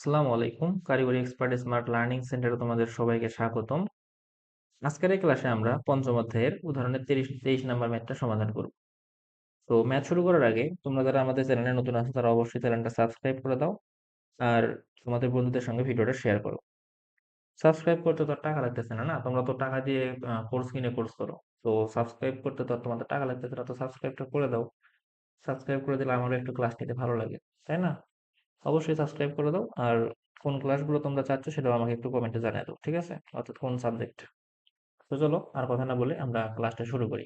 আসসালামু আলাইকুম। কারিগরি এক্সপার্ট স্মার্ট লার্নিং সেন্টারে তোমাদের সবাইকে স্বাগতম। আজকের এই ক্লাসে আমরা পঞ্চম অধ্যায়ের উদাহরণের তিরিশ, তেইশ নাম্বার ম্যাথটা সমাধান করব। তো ম্যাথ শুরু করার আগে তোমরা যারা আমাদের চ্যানেলে নতুন আছো, তারা অবশ্যই চ্যানেলটা সাবস্ক্রাইব করে দাও আর তোমাদের বন্ধুদের সঙ্গে ভিডিওটা শেয়ার করো। সাবস্ক্রাইব করতে তো টাকা লাগতেছে না না? তোমরা তো টাকা দিয়ে কোর্স কিনে কোর্স করো। তো সাবস্ক্রাইব করতে তো তোমাদের টাকা লাগতেছে না, তো সাবস্ক্রাইবটা করে দাও। সাবস্ক্রাইব করে দিলে আমারও একটু ক্লাস নিতে ভালো লাগে, তাই না? অবশ্যই সাবস্ক্রাইব করে দাও। আর কোন ক্লাসগুলো তোমরা চাচ্ছ সেটাও আমাকে একটু কমেন্টে জানিয়ে দাও, ঠিক আছে? অর্থাৎ কোন সাবজেক্ট তো চলো, আর কথা না বলে আমরা ক্লাসটা শুরু করি।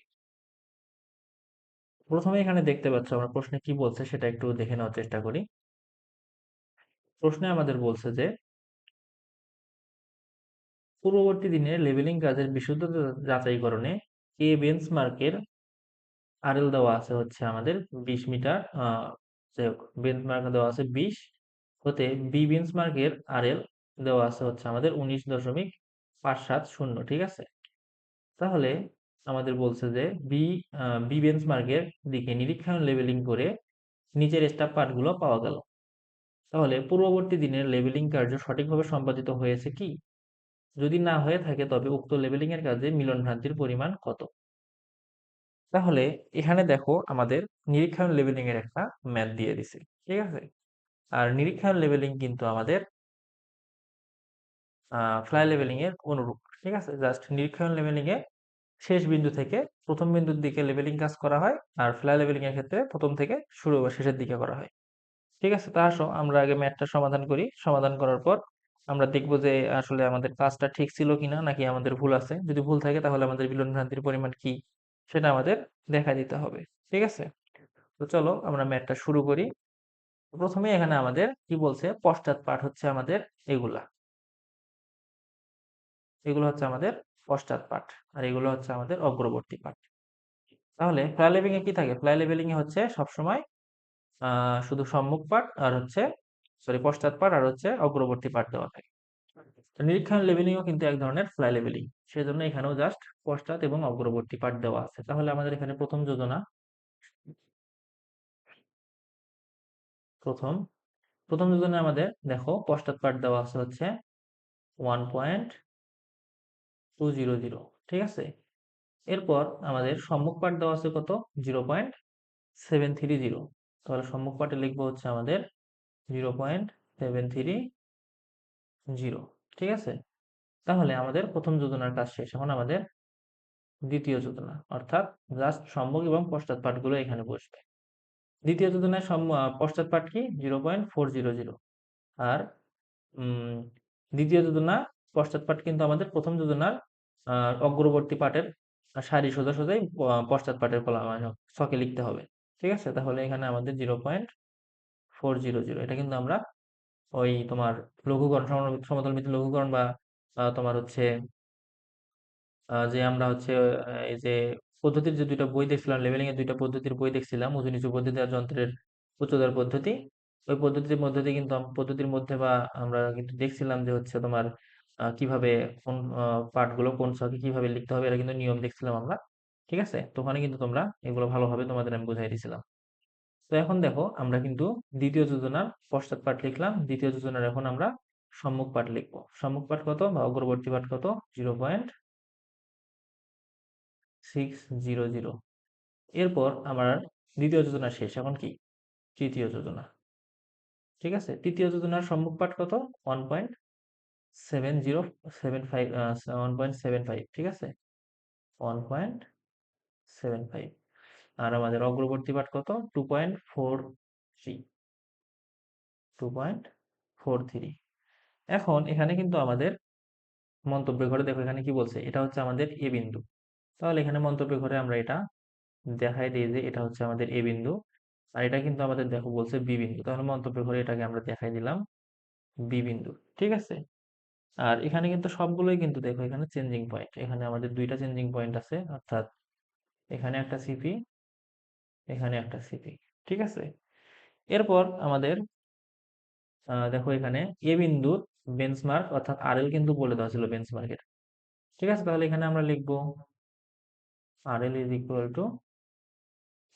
প্রথমে এখানে দেখতে পাচ্ছ আমরা প্রশ্নে কি বলছে সেটা একটু দেখে নেওয়ার চেষ্টা করি। প্রশ্নে আমাদের বলছে যে, পূর্ববর্তী দিনে লেভেলিং কাজের বিশুদ্ধতা যাচাইকরণে কে বেঞ্চমার্কের আরএল দেওয়া আছে হচ্ছে আমাদের বিশ মিটার যাই হোক বেঞ্চমার্ক দেওয়া আছে বিশ হতে বি বেঞ্চমার্কের আরএল দেওয়া আছে হচ্ছে আমাদের উনিশ দশমিক পাঁচ সাত শূন্য, ঠিক আছে? তাহলে আমাদের বলছে যে বি বি বেঞ্চমার্কের দিকে নিরীক্ষণ লেভেলিং করে নিচের স্টাফ পার্টগুলো পাওয়া গেল। তাহলে পূর্ববর্তী দিনের লেভেলিং কার্য সঠিকভাবে সম্পাদিত হয়েছে কি? যদি না হয়ে থাকে তবে উক্ত লেভেলিং এর কাজে মিলন ভ্রান্তির পরিমাণ কত? তাহলে এখানে দেখো আমাদের নিরীক্ষণ লেভেলিং এর একটা ম্যাথ দিয়ে দিছে, ঠিক আছে? আর নিরীক্ষণ লেভেলিং কিন্তু আমাদের ফ্লাই লেভেলিং এর অনুরূপ। ঠিক আছে? জাস্ট নিরীক্ষণ লেভেলিং এ শেষ বিন্দু থেকে প্রথম বিন্দুর দিকে লেভেলিং কাজ করা হয় আর ফ্লাই লেভেলিং এর ক্ষেত্রে প্রথম থেকে শুরু বা শেষের দিকে করা হয়। ঠিক আছে? তা আসো, আমরা আগে ম্যাথটা সমাধান করি। সমাধান করার পর আমরা দেখব যে আসলে আমাদের কাজটা ঠিক ছিল কিনা নাকি আমাদের ভুল আছে। যদি ভুল থাকে তাহলে আমাদের বিলন ভ্রান্তির পরিমাণ কি সেটা আমাদের দেখা দিতে হবে। ঠিক আছে? তো চলো আমরা ম্যাথটা শুরু করি। প্রথমে এখানে আমাদের কি বলছে? পশ্চাৎ পাঠ হচ্ছে আমাদের এগুলা। এগুলো হচ্ছে আমাদের পশ্চাৎ পাঠ আর এগুলো হচ্ছে আমাদের অগ্রবর্তী পাঠ। তাহলে ফ্লাই লেভেলিং এ কি থাকে? ফ্লাই লেভেলিং এ হচ্ছে সবসময় শুধু সম্মুখ পাঠ আর হচ্ছে সরি পশ্চাৎ পাঠ আর হচ্ছে অগ্রবর্তী পাঠ দেওয়া থাকে। নিরীক্ষণ লেভেলিংও কিন্তু এক ধরনের ফ্লাই লেভেলিং সেজন্য এখানেও জাস্ট পশ্চাৎ এবং অগ্রবর্তী পাঠ দেওয়া আছে। তাহলে আমাদের এখানে প্রথম যোজনা প্রথম প্রথম যোজনা আমাদের দেখো পশ্চাৎ পাঠ দেওয়া আছে হচ্ছে one point two zero zero ঠিক আছে? এরপর আমাদের সম্মুখ পাঠ দেওয়া আছে কত? Zero point seven three zero তাহলে সম্মুখ পাঠে লিখব হচ্ছে আমাদের zero point seven three zero ঠিক আছে? তাহলে আমাদের প্রথম যোজনার কাজ শেষ, এখন আমাদের দ্বিতীয় যোজনা, অর্থাৎ জাস্ট সম্মুখ এবং পশ্চাৎ পাঠগুলো এখানে বসবে। দ্বিতীয় যোজনায় পশ্চাৎ পাঠ কি? Zero point four zero zero. আর দ্বিতীয় যোজনা পশ্চাৎ পাঠ কিন্তু আমাদের প্রথম যোজনার অগ্রবর্তী পাঠের সারি সোজা সোজাই পশ্চাৎ পাঠের কলাম ছকে লিখতে হবে। ঠিক আছে? তাহলে এখানে আমাদের zero point four zero zero. এটা কিন্তু আমরা ওই তোমার লঘুকরণ সমতলমিতি লঘুকরণ বা তোমার হচ্ছে যে আমরা হচ্ছে এই যে পদ্ধতির যে দুইটা বই দেখছিলাম লেভেলিং এর দুইটা পদ্ধতির বই দেখছিলাম, উঁচু নিচু পদ্ধতি আর যন্ত্রের উচ্চতর পদ্ধতি, ওই পদ্ধতির মধ্যে কিন্তু পদ্ধতির মধ্যে বা আমরা কিন্তু দেখছিলাম যে হচ্ছে তোমার কীভাবে কোন পাঠগুলো কোন ছকে কীভাবে লিখতে হবে, এটা কিন্তু নিয়ম দেখছিলাম আমরা, ঠিক আছে? তো ওখানে কিন্তু তোমরা এগুলো ভালোভাবে তোমাদের আমি বুঝাই দিয়েছিলাম তো এখন দেখো, আমরা কিন্তু দ্বিতীয় যোজনার পশ্চাৎ পাঠ লিখলাম, দ্বিতীয় যোজনার এখন আমরা সম্মুখ পাঠ লিখব। সম্মুখ পাঠ কত বা অগ্রবর্তী পাঠ কত? Zero point six zero zero এরপর আমার দ্বিতীয় যোজনা শেষ, এখন কি? তৃতীয় যোজনা। ঠিক আছে? তৃতীয় যোজনার সম্মুখ পাঠ কত one point seven zero seven five one point seven five ঠিক আছে? ওয়ান পয়েন্ট সেভেন ফাইভ আর আমাদের অগ্রবর্তী পাঠ কত? Two point four three two point four three এখন এখানে কিন্তু আমাদের মন্তব্য ঘরে দেখো, এখানে কি বলছে? এটা হচ্ছে আমাদের এ বিন্দু। তাহলে এখানে মন্তব্য ঘরে আমরা এটা দেখাই দিই যে এটা হচ্ছে আমাদের এ বিন্দু। আর এটা কিন্তু আমাদের দেখো বলছে বি বিন্দু। তাহলে মন্তব্য ঘরে এটাকে আমরা দেখাই দিলাম বি বিন্দু। ঠিক আছে? আর এখানে কিন্তু সবগুলোই কিন্তু দেখো এখানে চেঞ্জিং পয়েন্ট এখানে আমাদের দুইটা চেঞ্জিং পয়েন্ট আছে, অর্থাৎ এখানে একটা সিপি এখানে একটা সিপি ঠিক আছে? এরপর আমাদের দেখো এখানে এ বিন্দুর বেঞ্চমার্ক অর্থাৎ আরএল কিন্তু বলে দেওয়া ছিল বেঞ্চমার্কের ঠিক আছে? তাহলে এখানে আমরা লিখব RL is equal to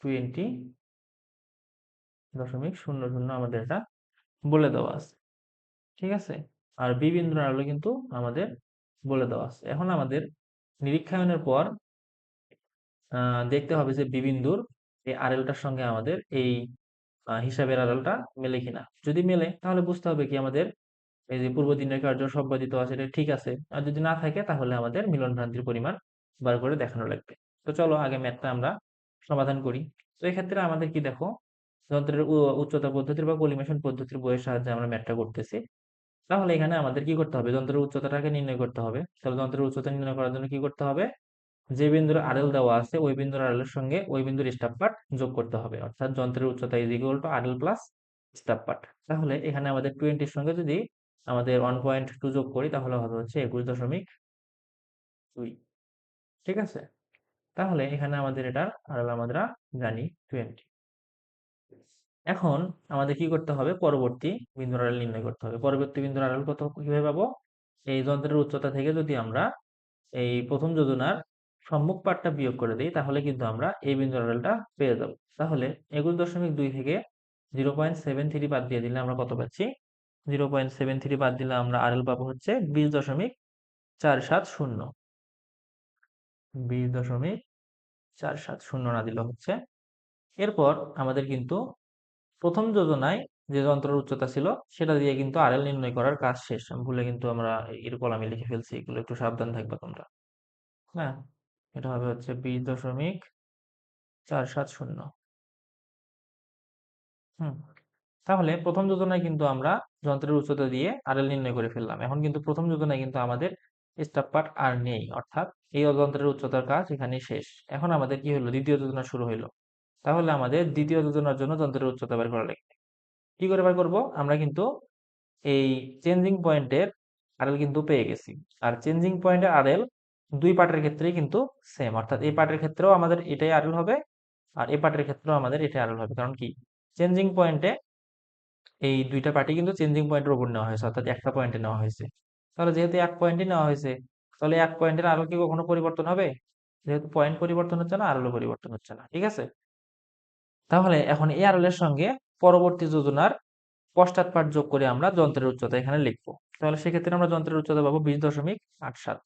twenty দশমিক শূন্য শূন্য আমাদের এটা বলে দেওয়া আছে। ঠিক আছে? আর বি বিন্দুর আড়ালও কিন্তু আমাদের বলে দেওয়া আছে। এখন আমাদের নিরীক্ষায়নের পর দেখতে হবে যে বি বিন্দুর এই আড়ালটার সঙ্গে আমাদের এই হিসাবের আড়ালটা মেলে কিনা। যদি মেলে, তাহলে বুঝতে হবে কি আমাদের এই যে পূর্ব দিনের কার্য সম্পাদিত আছে, এটা ঠিক আছে। আর যদি না থাকে, তাহলে আমাদের মিলন ভ্রান্তির পরিমাণ বার করে দেখানো লাগবে। তো চলো আগে ম্যাথটা আমরা সমাধান করি। তো এক্ষেত্রে আমাদের কি দেখো যন্ত্রের উচ্চতা পদ্ধতির বা কলিমেশন পদ্ধতির বইয়ের সাহায্যে আমরা ম্যাথটা করতেছি। তাহলে এখানে আমাদের কি করতে হবে? যন্ত্রের উচ্চতাটাকে নির্ণয় করতে হবে। তাহলে যন্ত্রের উচ্চতা নির্ণয় করার জন্য কি করতে হবে? যে বিন্দুর আরএল দেওয়া আছে, ওই বিন্দুর আরএল সঙ্গে ওই বিন্দুর স্টাফ পার্ট যোগ করতে হবে। অর্থাৎ যন্ত্রের উচ্চতা is equal to RL plus staff part. তাহলে এখানে আমাদের টোয়েন্টির সঙ্গে যদি আমাদের ওয়ান পয়েন্ট টু যোগ করি, তাহলে হবে হচ্ছে একুশ দশমিক দুই। ঠিক আছে? তাহলে এখানে আমাদের এটার আরএল আমরা জানি টোয়েন্টি এখন আমাদের কি করতে হবে? পরবর্তী বিন্দুর আড়াল নির্ণয় করতে হবে। পরবর্তী বিন্দুর আড়াল কত কীভাবে পাবো? এই যন্ত্রের উচ্চতা থেকে যদি আমরা এই প্রথম যোজনার সম্মুখ পাটটা বিয়োগ করে দিই, তাহলে কিন্তু আমরা এই বিন্দুর আড়ালটা পেয়ে যাব। তাহলে একুশ দশমিক দুই থেকে জিরো পয়েন্ট সেভেন থ্রি বাদ দিয়ে দিলে আমরা কত পাচ্ছি? জিরো পয়েন্ট সেভেন থ্রি বাদ দিলে আমরা আরএল পাবো হচ্ছে বিশ দশমিক চার সাত শূন্য। বিশ দশমিক চার সাত শূন্য না দিলে হচ্ছে। এরপর আমাদের কিন্তু প্রথম যোজনায় যে যন্ত্রের উচ্চতা ছিল, সেটা দিয়ে কিন্তু আরএল নির্ণয় করার কাজ শেষ। ভুলে কিন্তু আমরা এর কলামে লিখে ফেলছি, এগুলো একটু সাবধান থাকবে তোমরা। হ্যাঁ? এটা হবে হচ্ছে বিশ দশমিক চার সাত শূন্য। হুম। তাহলে প্রথম যোজনায় কিন্তু আমরা যন্ত্রের উচ্চতা দিয়ে আরএল নির্ণয় করে ফেললাম। এখন কিন্তু প্রথম যোজনায় কিন্তু আমাদের স্টাপ পার্ট আর নেই, অর্থাৎ এই যন্ত্রের উচ্চতার কাজ এখানে শেষ। এখন আমাদের কি হলো দ্বিতীয় যোজনা শুরু হইল। তাহলে আমাদের দ্বিতীয় যোজনার জন্য যন্ত্রের উচ্চতা বের করা লাগবে। কি করে বের করব? আমরা কিন্তু এই চেঞ্জিং পয়েন্টের আরএল কিন্তু পেয়ে গেছি। আর চেঞ্জিং পয়েন্টের আরএল দুই পার্টের ক্ষেত্রেই কিন্তু সেম অর্থাৎ এই পার্টের ক্ষেত্রেও আমাদের এটাই আরএল হবে আর এই পার্টের ক্ষেত্রেও আমাদের এটাই আরএল হবে। কারণ কি? চেঞ্জিং পয়েন্টে এই দুইটা পার্টি কিন্তু চেঞ্জিং পয়েন্টের উপর নেওয়া হয়েছে, অর্থাৎ একটা পয়েন্টে নেওয়া হয়েছে। তাহলে যেহেতু এক পয়েন্টে নেওয়া হয়েছে, তাহলে এক পয়েন্টের আরএল কি কখনো পরিবর্তন হবে? যেহেতু পয়েন্ট পরিবর্তন হচ্ছে না আরএলও পরিবর্তন হচ্ছে না, ঠিক আছে? তাহলে এখন এই আরএল এর সঙ্গে পরবর্তী যোজনার পশ্চাৎ পাঠ যোগ করে আমরা যন্ত্রের উচ্চতা এখানে লিখব। তাহলে সেক্ষেত্রে আমরা যন্ত্রের উচ্চতা পাবো বিশ দশমিক আট সাত।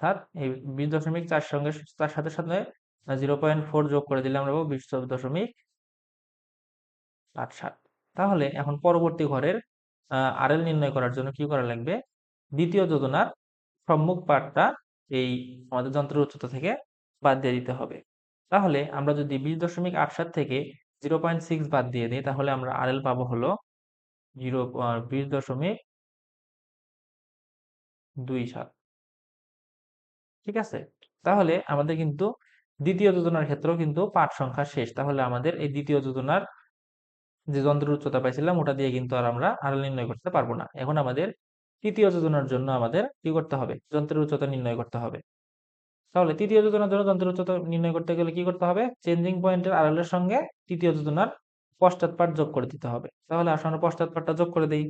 অর্থাৎ এই বিশ দশমিক চার সঙ্গে তার সাথে সাথে জিরো পয়েন্ট ফোর যোগ করে দিলে আমরা পাবো বিশ দশমিক আট সাত। তাহলে এখন পরবর্তী ঘরের আরএল নির্ণয় করার জন্য কি করা লাগবে? দ্বিতীয় যোজনার সম্মুখ পাঠটা এই আমাদের যন্ত্রের উচ্চতা থেকে বাদ দিয়ে দিতে হবে। তাহলে আমরা যদি বিশ দশমিক আট সাত থেকে জিরো পয়েন্ট সিক্স বাদ দিয়ে দিই, তাহলে আমরা আরএল পাবো হলো জিরো বিশ দশমিক দুই সাত। ঠিক আছে? তাহলে আমাদের কিন্তু দ্বিতীয় যোজনার ক্ষেত্রেও কিন্তু পাঠ সংখ্যা শেষ। তাহলে আমাদের এই দ্বিতীয় যোজনার যে যন্ত্রের উচ্চতা পাইছিলাম, ওটা দিয়ে কিন্তু আর আমরা আরএল নির্ণয় করতে পারব না। এখন আমাদের তৃতীয় যোজনার জন্য আমাদের কি করতে হবে? যন্ত্রের উচ্চতা নির্ণয় করতে হবে। তাহলে তৃতীয় যোজনার জন্য যন্ত্রের উচ্চতা নির্ণয় করতে গেলে কি করতে হবে? চেঞ্জিং পয়েন্টের আড়ালের সঙ্গে তৃতীয় যোজনার পশ্চাৎ পাঠ যোগ করে দিতে হবে। তাহলে আসলে আমরা পশ্চাৎ পাঠটা যোগ করে দিই।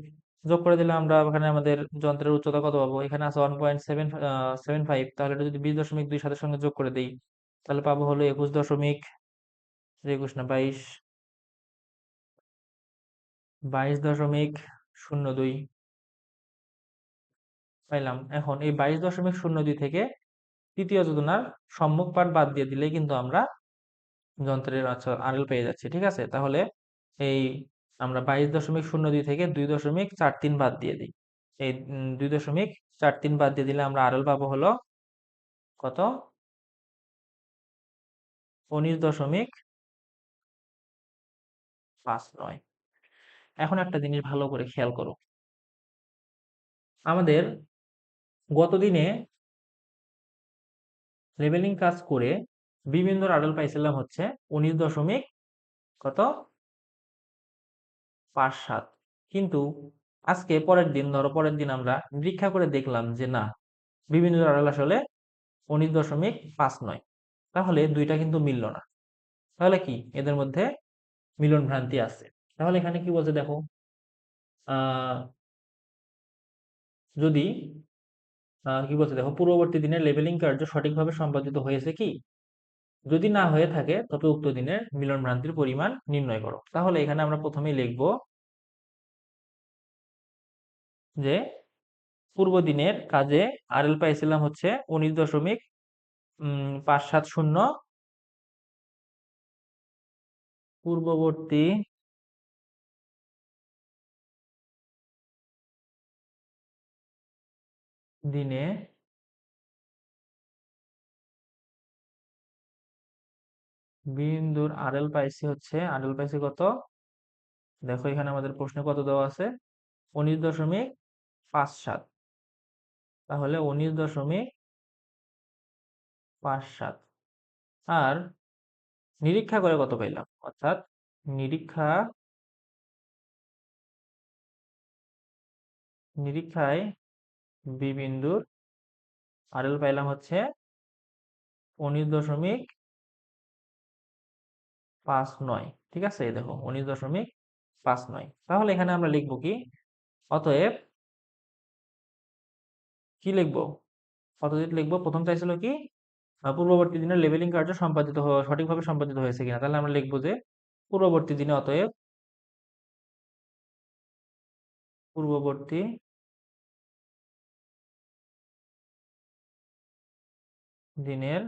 যোগ করে দিলে আমরা এখানে আমাদের যন্ত্রের উচ্চতা কত পাবো? এখানে আছে one point seven seven five তাহলে এটা যদি বিশ দশমিক দুই সাতের সঙ্গে যোগ করে দিই, তাহলে পাবো হলো একুশ দশমিক একুশ না, বাইশ। বাইশ দশমিক শূন্য দুই। পাইলাম। এখন এই বাইশ দশমিক শূন্য দুই থেকে তৃতীয় যোজনার সম্মুখ পাঠ বাদ দিয়ে দিলে কিন্তু আমরা যন্ত্রের আচ্ছা আরএল পেয়ে যাচ্ছি, ঠিক আছে? তাহলে এই আমরা বাইশ দশমিক শূন্য দুই থেকে দুই দশমিক চার তিন বাদ দিয়ে দিই। এই দুই দশমিক চার তিন বাদ দিয়ে দিলে আমরা আরএল পাবো হলো কত? উনিশ দশমিক পাঁচ নয়। এখন একটা জিনিস ভালো করে খেয়াল করো। আমাদের গতদিনে লেভেলিং কাজ করে বিভিন্ন আডল পাইছিলাম হচ্ছে উনিশ দশমিক কত? পাঁচ সাত। কিন্তু আজকে পরের দিন ধরো পরের দিন আমরা পরীক্ষা করে দেখলাম যে না, বিভিন্ন আডল আসলে উনিশ দশমিক পাঁচ নয়। তাহলে দুইটা কিন্তু মিলল না। তাহলে কি? এদের মধ্যে মিলন ভ্রান্তি আছে। তাহলে এখানে কি বলছে দেখো? যদি কি বলছে দেখো? পূর্ববর্তী দিনের লেবেলিং কার্য সঠিকভাবে সম্পাদিত হয়েছে কি? যদি না হয়ে থাকে, তবে উক্ত দিনের মিলন ভ্রান্তির পরিমাণ নির্ণয় করো। তাহলে এখানে আমরা প্রথমেই লিখব যে, পূর্ব দিনের কাজে আরএল পাইছিলাম হচ্ছে উনিশ দশমিক পাঁচ সাত শূন্য। পূর্ববর্তী দিনে বিন্দুর আরএল পাইছি হচ্ছে আরএল পাইছি কত? দেখো এখানে আমাদের প্রশ্নে কত দেওয়া আছে? উনিশ দশমিক পাঁচ সাত। তাহলে উনিশ দশমিক পাঁচ সাত। আর নিরীক্ষা করে কত পাইলাম? অর্থাৎ নিরীক্ষা নিরীক্ষায় বি বিন্দুর আরএল পাইলাম হচ্ছে উনিশ দশমিক পাঁচ নয়, ঠিক আছে? এই দেখো, উনিশ দশমিক পাঁচ নয়। তাহলে এখানে আমরা লিখব কি? অতএব কি লিখব? অতএব লিখব, প্রথম চাইছিল কি? পূর্ববর্তী দিনের লেভেলিং কার্য সম্পাদিত সঠিকভাবে সম্পাদিত হয়েছে কিনা। তাহলে আমরা লিখব যে পূর্ববর্তী দিনে অতএব পূর্ববর্তী দিনের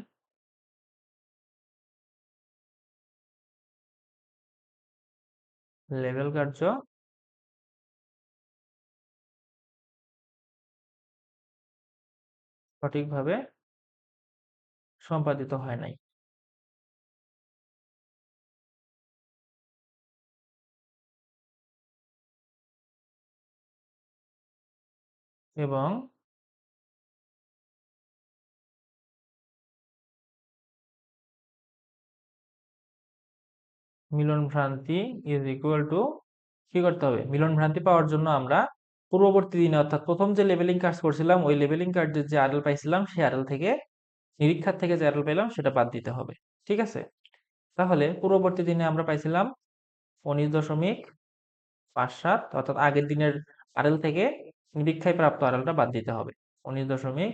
লেভেল কার্য সঠিকভাবে সম্পাদিত হয় নাই। এবং মিলন ভ্রান্তি ইজ ইকুয়াল টু কি করতে হবে? মিলন ভ্রান্তি পাওয়ার জন্য আমরা পূর্ববর্তী দিনে অর্থাৎ প্রথম যে লেভেলিং কাজ করছিলাম, ওই লেভেলিং কার্ডের যে আরএল পাইছিলাম, সেই আরএল থেকে, নিরীক্ষার থেকে যে আরএল পেলাম সেটা বাদ দিতে হবে। ঠিক আছে? তাহলে পূর্ববর্তী দিনে আমরা পাইছিলাম উনিশ দশমিক পাঁচ সাত, অর্থাৎ আগের দিনের আরএল থেকে নিরীক্ষায় প্রাপ্ত আরএলটা বাদ দিতে হবে। উনিশ দশমিক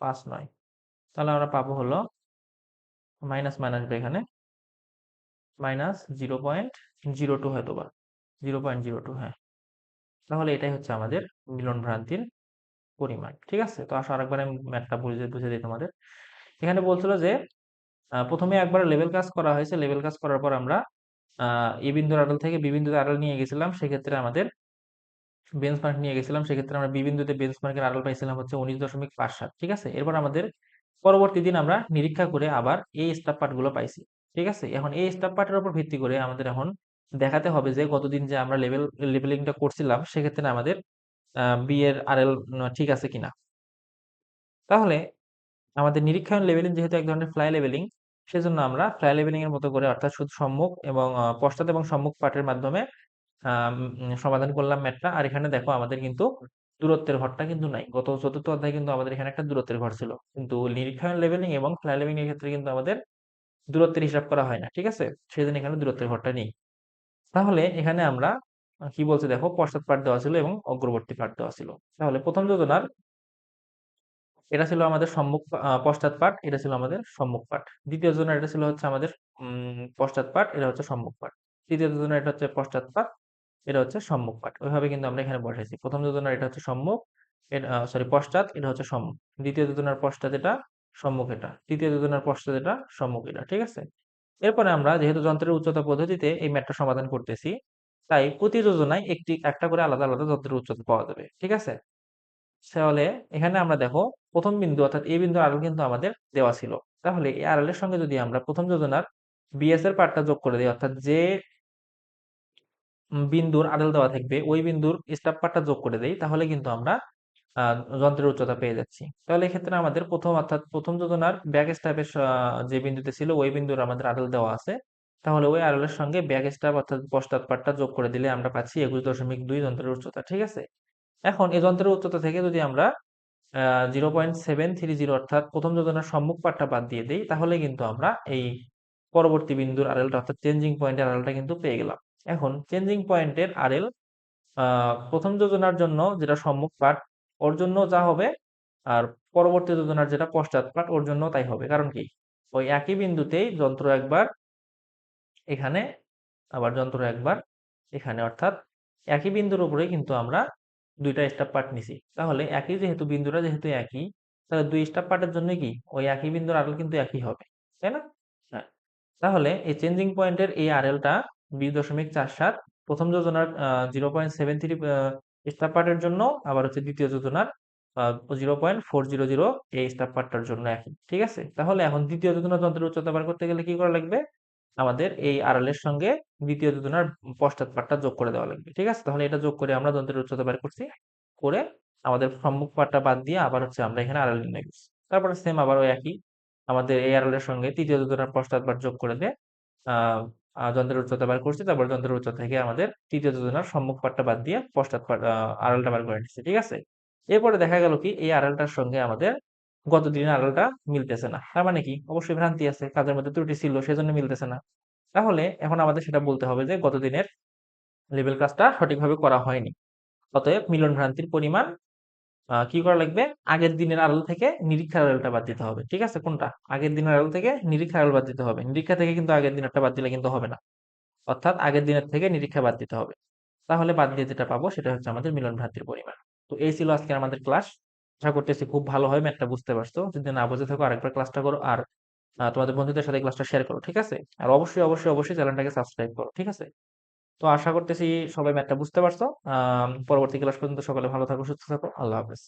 পাঁচ নয়। তাহলে আমরা পাবো হলো মাইনাস মাইনাস এখানে। Minus zero point zero two হয়তো বা, জিরো পয়েন্ট জিরো টু হ্যাঁ। তাহলে এটাই হচ্ছে আমাদের মিলন ভ্রান্তির পরিমাণ, ঠিক আছে? তো আসো আরেকবার আমি ম্যাথটা বুঝে বুঝে দিই তোমাদের। এখানে বলছিল যে প্রথমে একবার লেভেল কাজ করা হয়েছে। লেভেল কাজ করার পর আমরা এ বিন্দুর আড়াল থেকে বি বিন্দুতে আড়াল নিয়ে গেছিলাম। সেক্ষেত্রে আমাদের বেঞ্চমার্ক নিয়ে গেছিলাম। সেক্ষেত্রে আমরা বি বিন্দুতে বেঞ্চমার্কের আড়াল পাইছিলাম হচ্ছে উনিশ দশমিক পাঁচ সাত, ঠিক আছে? এরপর আমাদের পরবর্তী দিন আমরা নিরীক্ষা করে আবার এই স্টাফ পার্টগুলো পাইছি। ঠিক আছে? এখন এই স্টাফ পার্টের উপর ভিত্তি করে আমাদের এখন দেখাতে হবে যে গতদিন যে আমরা লেভেল লেভেলিংটা করছিলাম, সেক্ষেত্রে আমাদের বি এর আরএল ঠিক আছে কিনা? তাহলে আমাদের নিরীক্ষণ লেভেলিং যেহেতু এক ধরনের ফ্লাই লেভেলিং সেজন্য আমরা ফ্লাই লেভেলিং এর মতো করে অর্থাৎ শুধু সম্মুখ এবং পশ্চাৎ এবং সম্মুখ পাঠের মাধ্যমে সমাধান করলাম ম্যাটটা। আর এখানে দেখো আমাদের কিন্তু দূরত্বের ঘরটা কিন্তু নাই। গত চতুর্থ অধ্যায় কিন্তু আমাদের এখানে একটা দূরত্বের ঘর ছিল। কিন্তু নিরীক্ষণ লেভেলিং এবং ফ্লাই লেভেলিং এর ক্ষেত্রে কিন্তু আমাদের দূরত্বের হিসাব করা হয় না, ঠিক আছে? সেই জন্য এখানে দূরত্বের ঘরটা নেই। তাহলে এখানে আমরা কি বলছে দেখো? পশ্চাৎ পাঠ দেওয়া ছিল এবং অগ্রবর্তী পাঠ দেওয়া ছিল। তাহলে প্রথম যোজনার এটা ছিল আমাদের সম্মুখ পশ্চাৎ পাঠ, এটা ছিল আমাদের সম্মুখ পাঠ। দ্বিতীয় যোজনা এটা ছিল হচ্ছে আমাদের পশ্চাৎ পাঠ, এটা হচ্ছে সম্মুখ পাঠ। তৃতীয় যোজনা এটা হচ্ছে পশ্চাৎ পাঠ, এটা হচ্ছে সম্মুখ পাঠ। ওইভাবে কিন্তু আমরা এখানে বসাইছি। প্রথম যোজনার এটা হচ্ছে সম্মুখ সরি পশ্চাৎ, এটা হচ্ছে সম্মুখ। দ্বিতীয় যোজনার পশ্চাৎ এটা সম্মুখ এটা। তৃতীয় যোজনার পশ্চাৎ এটা সম্মুখ এটা, ঠিক আছে? এরপরে আমরা যেহেতু যন্ত্রের উচ্চতা পদ্ধতিতে এই ম্যাটটা সমাধান করতেছি, তাই প্রতি যোজনায় একটি, একটা করে আলাদা আলাদা যন্ত্রের উচ্চতা পাওয়া যাবে, ঠিক আছে? তাহলে এখানে আমরা দেখো, প্রথম বিন্দু অর্থাৎ এই বিন্দু আরএল কিন্তু আমাদের দেওয়া ছিল। তাহলে এই আরএল এর সঙ্গে যদি আমরা প্রথম যোজনার বিএস এর পার্টটা যোগ করে দিই, অর্থাৎ যে বিন্দুর আরএল দেওয়া থাকবে, ওই বিন্দুর স্টাফ পার্টটা যোগ করে দেই, তাহলে কিন্তু আমরা যন্ত্রের উচ্চতা পেয়ে যাচ্ছি। তাহলে এক্ষেত্রে আমাদের প্রথম অর্থাৎ প্রথম যোজনার ব্যাক স্টাফের যে বিন্দুতে ছিল ওই বিন্দুর আমাদের আরএল দেওয়া আছে। তাহলে ওই আরএল এর সঙ্গে ব্যাক স্টাফ অর্থাৎ পশ্চাৎ পাটটা যোগ করে দিলে আমরা পাচ্ছি একুশ দশমিক দুই যন্ত্রের উচ্চতা, ঠিক আছে? এখন এই যন্ত্রের উচ্চতা থেকে যদি আমরা zero point seven three zero অর্থাৎ প্রথম যোজনার সম্মুখ পাটটা বাদ দিয়ে দিই, তাহলে কিন্তু আমরা এই পরবর্তী বিন্দুর আরএলটা অর্থাৎ চেঞ্জিং পয়েন্টের আরএলটা কিন্তু পেয়ে গেলাম। এখন চেঞ্জিং পয়েন্টের আরএল প্রথম যোজনার জন্য যেটা সম্মুখ পাট ওর জন্য যা হবে, আর পরবর্তী যোজনার যেটা পশ্চাৎ পাট ওর জন্য তাই হবে। কারণ কি? ওই একই বিন্দুতেই যন্ত্র একবার এখানে, আবার যন্ত্র একবার এখানে। অর্থাৎ একই বিন্দুর উপরে কিন্তু আমরা দুইটা স্টাপ পার্ট নিছি। তাহলে একই যেহেতু বিন্দুটা যেহেতু একই, তাহলে দুই স্টাপ পার্টের জন্য কি? ওই একই বিন্দুর আরএল কিন্তু একই হবে। তাই না? হ্যাঁ। তাহলে এই চেঞ্জিং পয়েন্টের এই আরএলটা বিশ দশমিক চার সাত, প্রথম যোজনার zero point seven three staff পার্টের জন্য আবার হচ্ছে দ্বিতীয় যোজনার zero point four zero zero এই স্টাফ পার্টটার জন্য একই, ঠিক আছে? তাহলে এখন দ্বিতীয় যোজনা যন্ত্রের উচ্চতা বার করতে গেলে কি করা লাগবে? আমাদের এই আরএল এর সঙ্গে দ্বিতীয় যোজনার পশ্চাৎ পাটটা যোগ করে দেওয়া লাগবে, ঠিক আছে? তাহলে এটা যোগ করে আমরা যন্ত্রের উচ্চতা বের করছি, করে আমাদের সম্মুখ পাটটা বাদ দিয়ে আবার হচ্ছে আমরা এখানে আরএল নির্ণয় করছি। তারপরে সেম আবার ওই একই, আমাদের এই আরএল এর সঙ্গে তৃতীয় যোজনার পশ্চাৎ পাট যোগ করে দিয়ে যন্ত্রের উচ্চতা বার করছি, তারপর যন্ত্রের উচ্চতা থেকে আমাদের তৃতীয় যোজনার সম্মুখ পাটটা বাদ দিয়ে পশ্চাৎ আরএলটা বার করে নিচ্ছি, ঠিক আছে? এরপরে দেখা গেল কি, এই আড়ালটার সঙ্গে আমাদের গত দিনের আড়ালটা মিলতেছে না। তার মানে কি, অবশ্যই ভ্রান্তি আছে, কাজের মধ্যে ত্রুটি ছিল, সেজন্য মিলতেছে না। তাহলে এখন আমাদের সেটা বলতে হবে যে গত দিনের লেভেল কাজটা সঠিকভাবে করা হয়নি। অতএব মিলন ভ্রান্তির পরিমাণ কি করা লাগবে? আগের দিনের আড়াল থেকে নিরীক্ষার আড়ালটা বাদ দিতে হবে, ঠিক আছে? কোনটা? আগের দিনের আড়াল থেকে নিরীক্ষার আড়াল বাদ দিতে হবে। নিরীক্ষা থেকে কিন্তু আগের দিনেরটা বাদ দিলে কিন্তু হবে না। অর্থাৎ আগের দিনের থেকে নিরীক্ষা বাদ দিতে হবে। তাহলে বাদ দিয়ে যেটা পাবো সেটা হচ্ছে আমাদের মিলন ভ্রান্তির পরিমাণ। তো এই ছিল আজকে আমাদের ক্লাস। আশা করতেছি খুব ভালো হয় ম্যাথটা বুঝতে পারছ। যদি না বুঝে থাকো, আরেকবার ক্লাসটা করো আর তোমাদের বন্ধুদের সাথে ক্লাসটা শেয়ার করো, ঠিক আছে? আর অবশ্যই অবশ্যই অবশ্যই চ্যানেলটাকে সাবস্ক্রাইব করো, ঠিক আছে? তো আশা করতেছি সবাই ম্যাথটা বুঝতে পারছ। পরবর্তী ক্লাস পর্যন্ত সকালে ভালো থাকো, সুস্থ থাকো। আল্লাহ হাফেজ।